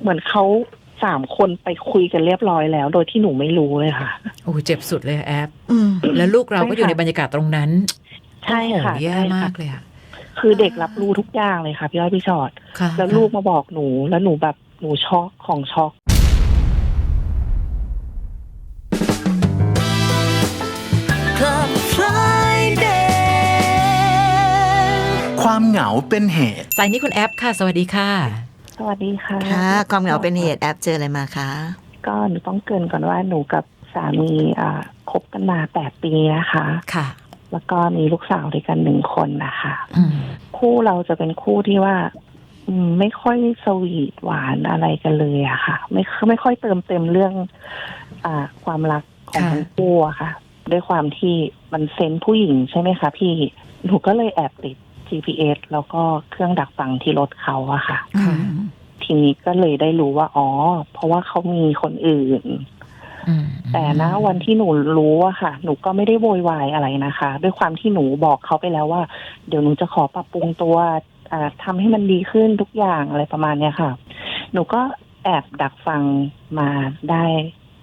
เหมือนเขาสามคนไปคุยกันเรียบร้อยแล้ว โดยที่หนูไม่รู้เลยค่ะ โอ้เจ็บสุดเลยแอปอืมแล้วลูกเราก็ใช่ค่ะอยู่ในบรรยากาศตรงนั้น ใช่ค่ะโอ้โหแย่ใช่ค่ะมากเลยอะคือเด็กรับรู้ทุกอย่างเลยค่ะ พี่อ้อยพี่ชอดค่ะแล้วลูกมาบอกหนู แล้วหนูแบบหนูช็อกของช็อกความเหงาเป็นเหตุสายนี้คุณแอปค่ะ สวัสดีค่ะส วัสดีค่ะ ค่ะ ความเหงาเป็นเหตุแอปเจออะไรมาคะ ก็หนูต้องเกรินก่อนว่าหนูกับสามีอ่าคบกันมาแปดปีนะคะ ค่ะ แล้วก็มีลูกสาวด้วยกันหนึ่งคนนะคะ อืมคู่เราจะเป็นคู่ที่ว่า อืมไม่ค่อยสวีทหวานอะไรกันเลยอะค่ะ ไม่ไม่ค่อยเติมเต็มเรื่อง อ่า ความรักของทั้งคู่อะค่ะ ด้วยความที่มันเซนส์ผู้หญิงใช่ไหมคะพี่หนูก็เลยแอบติด GPS แล้วก็เครื่องดักฟังที่รถเขาอะค่ะค่ะ ทีนี้ก็เลยได้รู้ว่าอ๋อ เพราะว่าเขามีคนอื่นอืมแต่นะวันที่หนูรู้อะค่ะ หนูก็ไม่ได้โวยวายอะไรนะคะ ด้วยความที่หนูบอกเขาไปแล้วว่า เดี๋ยวหนูจะขอปรับปรุงตัวอ่าทำให้มันดีขึ้นทุกอย่างอะไรประมาณเนี้ยค่ะ หนูก็แอบดักฟังมาได้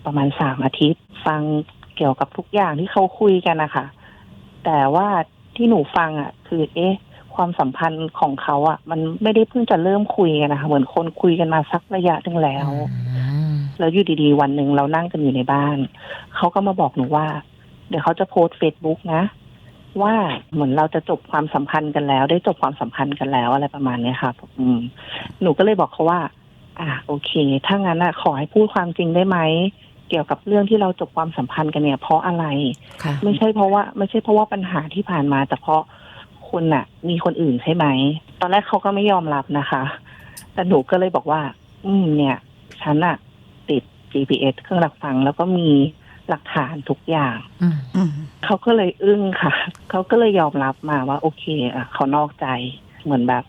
ประมาณสามอาทิตย์ ฟังเกี่ยวกับทุกอย่างที่เขาคุยกันนะคะแต่ว่าที่หนูฟังอะคือ เอ๊ะ ความสัมพันธ์ของเขาอะมันไม่ได้เพิ่งจะเริ่มคุยกันนะคะเหมือนคนคุยกันมาสักระยะหนึ่งแล้วอืมแล้วอยู่ดีๆ วันหนึ่งเรานั่งกันอยู่ในบ้าน เขาก็มาบอกหนูว่า เดี๋ยวเขาจะโพสเฟซบุ๊กนะ ว่าเหมือนเราจะจบความสัมพันธ์กันแล้ว ได้จบความสัมพันธ์กันแล้วอะไรประมาณเนี้ยค่ะอืม หนูก็เลยบอกเขาว่า อ่าโอเค ถ้างั้นอะขอให้พูดความจริงได้ไหมเกี่ยวกับเรื่องที่เราจบความสัมพันธ์กันเนี่ย เพราะอะไรค่ะไม่ใช่เพราะว่า ไม่ใช่เพราะว่าปัญหาที่ผ่านมาแต่เพราะ คุณน่ะ มีคนอื่นใช่ไหม ตอนแรกเขาก็ไม่ยอมรับนะคะ แต่หนูก็เลยบอกว่า อืม เนี่ย ฉันอะติด GPS เครื่องหลักฟัง แล้วก็มีหลักฐานทุกอย่างอืมอืมเขาก็เลยอึ้งค่ะ เขาก็เลยยอมรับมาว่า โอเคอะเขานอกใจเหมือนแบบ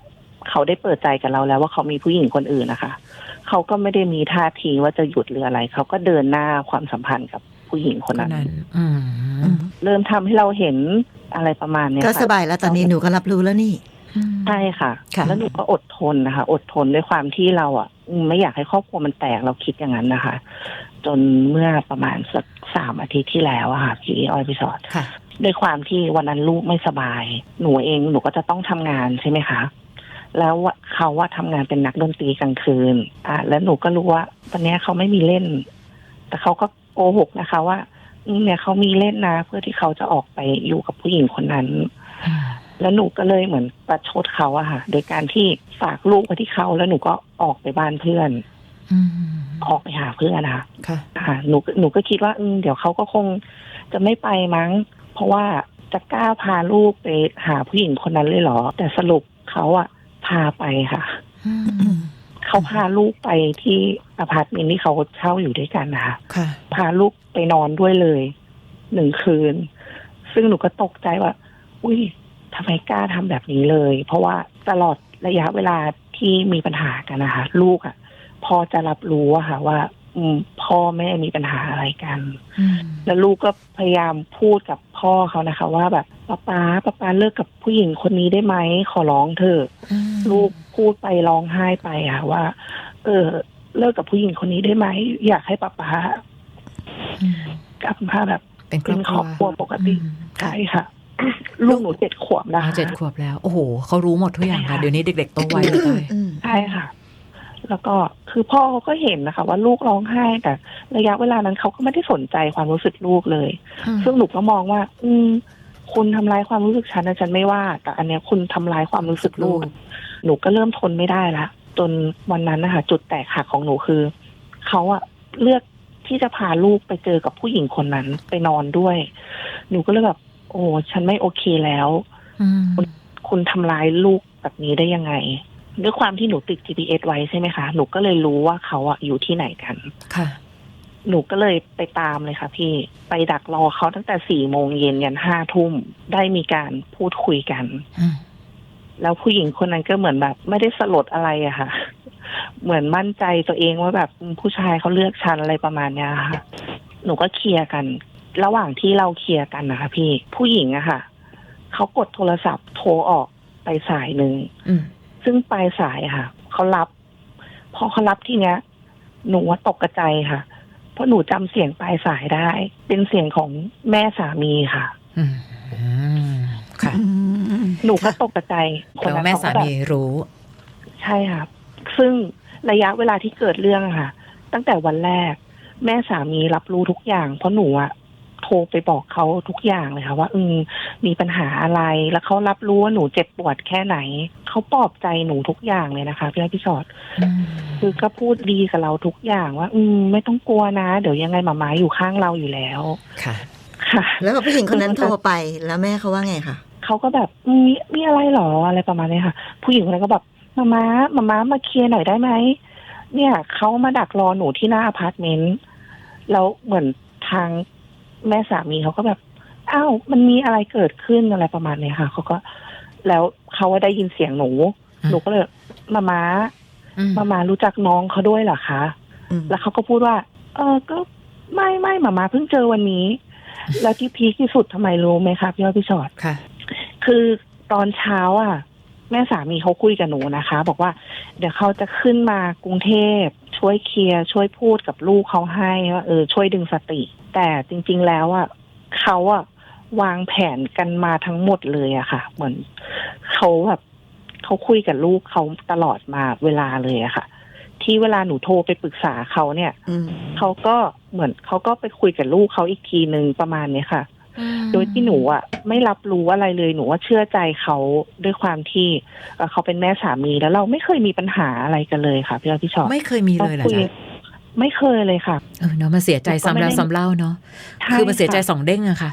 เขาได้เปิดใจกับเราแล้วว่าเขามีผู้หญิงคนอื่นนะคะเขาก็ไม่ได้มีท่าทีว่าจะหยุดหรืออะไร เขาก็เดินหน้าความสัมพันธ์กับผู้หญิงคนคนนั้นนั้นอืมอืม เริ่มทำให้เราเห็นอะไรประมาณเนี้ยก็ค่ะสบายแล้วตอนนี้หนูก็รับรู้แล้วนี่ใช่ค่ะค่ะ แล้วหนูก็อดทนนะคะ อดทนด้วยความที่เราอะอืมไม่อยากให้ครอบครัวมันแตกเราคิดอย่างนั้นนะคะ จนเมื่อประมาณสักสามอาทิตย์ที่แล้วอะค่ะพี่ออยพี่สอดค่ะด้วยความที่วันนั้นลูกไม่สบาย หนูเองหนูก็จะต้องทำงานใช่ไหมคะ แล้วว่าเขาว่าทำงานเป็นนักดนตรีกลางคืน อ่าแล้วหนูก็รู้ว่าวันเนี้ยเขาไม่มีเล่น แต่เขาก็โกหกนะคะว่าอืม เนี่ยเขามีเล่นนะเพื่อที่เขาจะออกไปอยู่กับผู้หญิงคนนั้น แล้วหนูก็เลยเหมือนประชดเขาอะค่ะ โดยการที่ฝากลูกไว้ที่เขาแล้วหนูก็ออกไปบ้านเพื่อนอืมออกไปหาเพื่อนนะคะค่ะค่ะหนูหนูก็คิดว่าอืมเดี๋ยวเขาก็คงจะไม่ไปมั้ง เพราะว่าจะกล้าพาลูกไปหาผู้หญิงคนนั้นเลยเหรอ แต่สรุปเขาอะพาไปค่ะอือืมม เขาพาลูกไปที่อพาร์ตเมนต์ที่เขาเช่าอยู่ด้วยกันนะคะค่ะพาลูกไปนอนด้วยเลยหนึ่งคืน ซึ่งหนูก็ตกใจว่า อุ้ยทำไมกล้าทำแบบนี้เลย เพราะว่าตลอดระยะเวลาที่มีปัญหากันนะคะ ลูกอะ่ะ พอจะรับรู้อะค่ะ ว่าอืมพ่อแม่มีปัญหาอะไรกันอืมแล้วลูกก็พยายามพูดกับพ่อเขานะคะ ว่าแบบป้าป๊าป้าป๊าเลิกกับผู้หญิงคนนี้ได้ไหมขอร้องเถอะลูก พูดไปร้องไห้ไปอะว่า เออ เลิกกับผู้หญิงคนนี้ได้ไหมอยากให้ป้าป๊าอืมกลับมาแบบเป็นครอบครัวเป็นครอบครัวปกติอืมใช่ค่ะลูกหนูเจ็ดขวบนะอ่าคะเจ็ดขวบแล้ว โอ้โหเขารู้หมดทุกอย่างใช่ค่ะค่ะ เดี๋ยวนี้เด็กๆโตไวเลยอืมใช่ค่ะ แล้วก็คือพ่อเขาก็เห็นนะคะ ว่าลูกร้องไห้แต่ระยะเวลานั้นเขาก็ไม่ได้สนใจความรู้สึกลูกเลย ซึ่งหนูก็มองว่า อืมคุณทำร้ายความรู้สึกฉันนะฉันไม่ว่า แต่อันเนี้ยคุณทำร้ายความรู้สึกลูก หนูก็เริ่มทนไม่ได้ละจนวันนั้นนะคะจุดแตกหักของหนูคือเขาอะเลือกที่จะพาลูกไปเจอกับผู้หญิงคนนั้นไปนอนด้วย หนูก็เลยแบบ โอ้ฉันไม่โอเคแล้วอืมคุณทำร้ายลูกแบบนี้ได้ยังไงด้วยความที่หนูติด GPS ไว้ใช่ไหมคะ หนูก็เลยรู้ว่าเขาอะอยู่ที่ไหนกัน ค่ะ หนูก็เลยไปตามเลยค่ะพี่ ไปดักรอเขาตั้งแต่สี่โมงเย็นยันห้าทุ่ม ได้มีการพูดคุยกันอืม แล้วผู้หญิงคนนั้นก็เหมือนแบบ ไม่ได้สลดอะไรอะค่ะ เหมือนมั่นใจตัวเองว่าแบบอืมผู้ชายเขาเลือกฉันอะไรประมาณเนี้ยค่ะ หนูก็เคลียร์กัน ระหว่างที่เราเคลียร์กันนะคะพี่ผู้หญิงอะค่ะเขากดโทรศัพท์โทรออกไปสายหนึ่งอืมซึ่งปลายสายอะค่ะเขารับ พอเขารับทีเนี้ย หนูว่าตกกระใจค่ะ เพราะหนูจำเสียงปลายสายได้ เป็นเสียงของแม่สามีค่ะอืมอืมค่ะอืม หนูก็ตกกระใจแปลว่าแม่สาเขก็บบมีรู้ ใช่ค่ะซึ่งระยะเวลาที่เกิดเรื่องอะค่ะ ตั้งแต่วันแรก แม่สามีรับรู้ทุกอย่าง เพราะหนูอะโทรไปบอกเขาทุกอย่างเลยค่ะ ว่าอืมมีปัญหาอะไรแล้วเขารับรู้ว่าหนูเจ็บปวดแค่ไหนเขาปลอบใจหนูทุกอย่างเลยนะคะพี่อ้อยพี่ชอดอืมคือก็พูดดีกับเราทุกอย่างว่า อืมไม่ต้องกลัวนะ เดี๋ยวยังไงหมาม้าอยู่ข้างเราอยู่แล้วค่ะ ค่ะ แล้วผู้หญิงคนนั้นโทรไปแล้วแม่เขาว่าไงคะ เขาก็แบบอืมมีมีอะไรหรออะไรประมาณนี้ค่ะ ผู้หญิงคนนั้นก็แบบมาม้ามาม้ามาเคลียร์หน่อยได้ไหมเนี่ยเขามาดักรอหนูที่หน้าอพาร์ตเมนต์แล้วเหมือนทางแม่สามีเขาก็แบบอ้าวมันมีอะไรเกิดขึ้นอะไรประมาณนี้ค่ะเขาก็ แล้วเขาก็ได้ยินเสียงหนูอืมหนูก็เลยมาม้าอืมมาม้ารู้จักน้องเขาด้วยเหรอคะอืมแล้วเขาก็พูดว่า เออก็ไม่ไม่หมามาเพิ่งเจอวันนี้ แล้วที่พีคที่สุดทำไมรู้ไหมคะพี่อ้อยพี่ชอดค่ะ คือตอนเช้าอะ แม่สามีเขาคุยกับหนูนะคะ บอกว่า เดี๋ยวเขาจะขึ้นมากรุงเทพช่วยเคลียร์ช่วยพูดกับลูกเขาให้ว่าเออช่วยดึงสติ แต่จริง ๆแล้วอะเขาอะวางแผนกันมาทั้งหมดเลยอะค่ะ เหมือนเขาแบบเขาคุยกับลูกเขาตลอดมาเวลาเลยอะค่ะ ที่เวลาหนูโทรไปปรึกษาเขาเนี่ยอืมเขาก็เหมือนเขาก็ไปคุยกับลูกเขาอีกทีหนึ่งประมาณเนี้ยค่ะ โดยที่หนูอะไม่รับรู้อะไรเลยหนูว่าเชื่อใจเขาด้วยความที่เอ่อเขาเป็นแม่สามีแล้วเราไม่เคยมีปัญหาอะไรกันเลยค่ะพี่อ้อยพี่ชอตไม่เคยมีเลยเหรอคุจ๊ะไม่เคยเลยค่ะ เออเนาะมันเสียใจซ้ำแล้วซ้ำเล่าเนาะใช่คือมันเสียใจค่ะสองเด้งอะค่ะ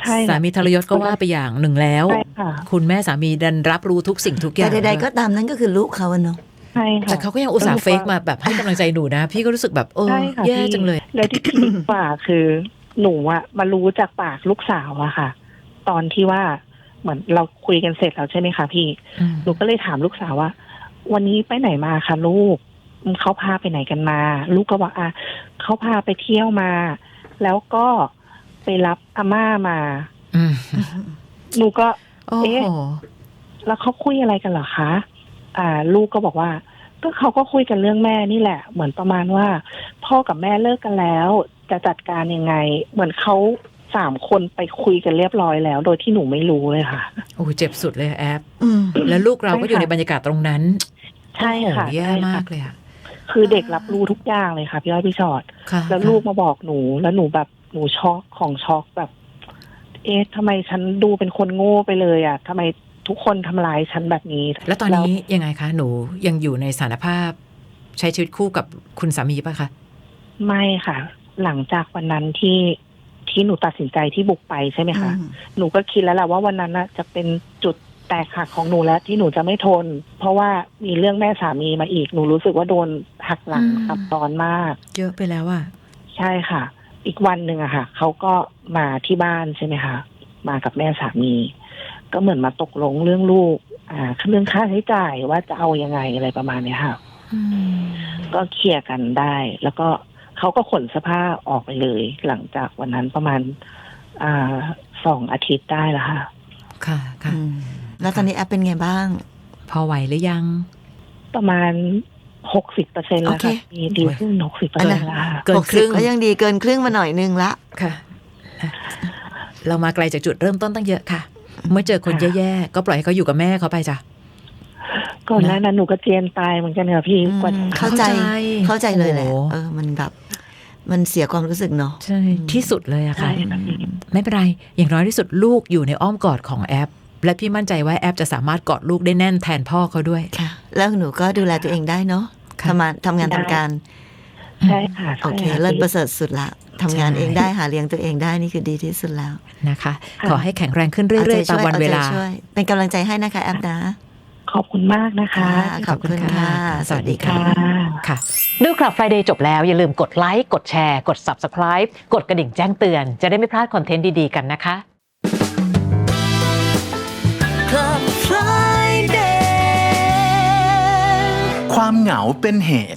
ใช่ค่ะสามีทรยศก็ว่าไปอย่างหนึ่งแล้วใช่ค่ะคุณแม่สามีดันรับรู้ทุกสิ่งทุกอแต่ย่างใดๆก็ตามนั้นก็คือลูกเขาอะเนาะใช่ค่ะแต่เขาก็ยังอุตส่าห์เฟกมาแบบให้กำลังใจหนูนะ พี่ก็รู้สึกแบบเออใช่ค่ะแย่พี่จังเลย แล้วที่พีคกว่าคือ หนูอะมารู้จากปากลูกสาวอะค่ะ ตอนที่ว่าเหมือนเราคุยกันเสร็จแล้วใช่ไหมคะพี่อืมหนูก็เลยถามลูกสาวว่า วันนี้ไปไหนมาคะลูกอืมเขาพาไปไหนกันมา ลูกก็บอกอะเขาพาไปเที่ยวมา แล้วก็ไปรับอาม่ามาอืมหนูก็โอ้เอ๊ะโหแล้วเขาคุยอะไรกันเหรอคะ อ่า ลูกก็บอกว่า ก็เขาก็คุยกันเรื่องแม่นี่แหละ เหมือนประมาณว่า พ่อกับแม่เลิกกันแล้ว จะจัดการยังไง เหมือนเขาสามคนไปคุยกันเรียบร้อยแล้ว โดยที่หนูไม่รู้เลยค่ะ โอ้เจ็บสุดเลยแอปอืมแล้วลูกเราก็อยู่ใช่ในค่ะบรรยากาศตรงนั้น ใช่ค่ะโอ้โหแย่ใช่ค่ะมากเลยอะคือเด็กรับรู้ทุกอย่างเลยค่ะพี่อ้อยพี่ชอตค่ะแล้วลูกมาบอกหนู แล้วหนูแบบหนูช็อกของช็อกแบบ เอ๊ะทำไมฉันดูเป็นคนโง่ไปเลยอะทำไมทุกคนทำร้ายฉันแบบนี้ แล้วตอนนี้ยังไงคะหนูยังอยู่ในสถานภาพ ใช้ชีวิตคู่กับคุณสามีปะคะไม่ค่ะ หลังจากวันนั้นที่ที่หนูตัดสินใจที่บุกไปใช่ไหมคะอืมหนูก็คิดแล้วแหละว่าวันนั้นน่ะจะเป็นจุดแตกหักของหนูแล้วที่หนูจะไม่ทน เพราะว่ามีเรื่องแม่สามีมาอีกหนูรู้สึกว่าโดนหักหลังอืมซับซ้อนมาก เยอะไปแล้วอะใช่ค่ะ อีกวันหนึ่งอะค่ะเขาก็มาที่บ้านใช่ไหมคะมากับแม่สามี ก็เหมือนมาตกลงเรื่องลูก อ่าเรื่องค่าใช้จ่ายว่าจะเอายังไงอะไรประมาณเนี้ยค่ะอืมก็เคลียร์กันได้ แล้วก็ เขาก็ขนเสื้อผ้าออกไปเลย หลังจากวันนั้นประมาณอ่าสองอาทิตย์ได้แล้วค่ะ ค่ะค่ะ อืมแล้วตอนนี้แอปเป็นไงบ้าง พอไหวหรือยัง ประมาณหกสิบเปอร์เซ็นแล้วค่ะโอเคดีดีขึ้นหกสิบเปอร์เซ็นแล้วค่ะ เกินหกคสิรึ่บง ก็ยังดีเกินครึ่งมาหน่อยนึงละ ค่ะอะเรามาไกลจากจุดเริ่มต้นตั้งเยอะค่ะ เมื่อเจอคนค่ะ แย่ๆ ก็ปล่อยให้เขาอยู่กับแม่เขาไปจ้ะ ก่อนหน้านั้นหนูก็เจียนตายเหมือนกันค่ะพี่กว่าอืมเข้าใจเข้าใจเข้าใจเลยแหละโอ้โห เออมันแบบ มันเสียความรู้สึกเนาะใช่ที่สุดเลยอะใช่ค่ะค่ะพี่ไม่เป็นไร อย่างน้อยที่สุดลูกอยู่ในอ้อมกอดของแอป และพี่มั่นใจว่าแอปจะสามารถกอดลูกได้แน่นแทนพ่อเขาด้วยค่ะ แล้วหนูก็ดูแลตัวเองได้เนาะค่ะทำงานทำงานทำการใช่ค่ะโอเคใช่ะเลิศพี่ประเสริฐสุดละทำงานใช่เองได้หาเลี้ยงตัวเองได้นี่คือดีที่สุดแล้วนะคะค่ะขอให้แข็งแรงขึ้นเรื่อยๆตามวันเวลาอใจช่ยเป็นกำลังใจให้นะคะแอปนะ ขอบคุณมากนะคะ ขอบคุณค่ะ สวัสดีค่ะค่ะค่ะ ดูคลับ Friday จบแล้ว อย่าลืมกดไลค์ กดแชร์ กด Subscribe กดกระดิ่งแจ้งเตือน จะได้ไม่พลาดคอนเทนต์ดี ๆ กันนะคะ Club Friday ความเหงาเป็นเหตุ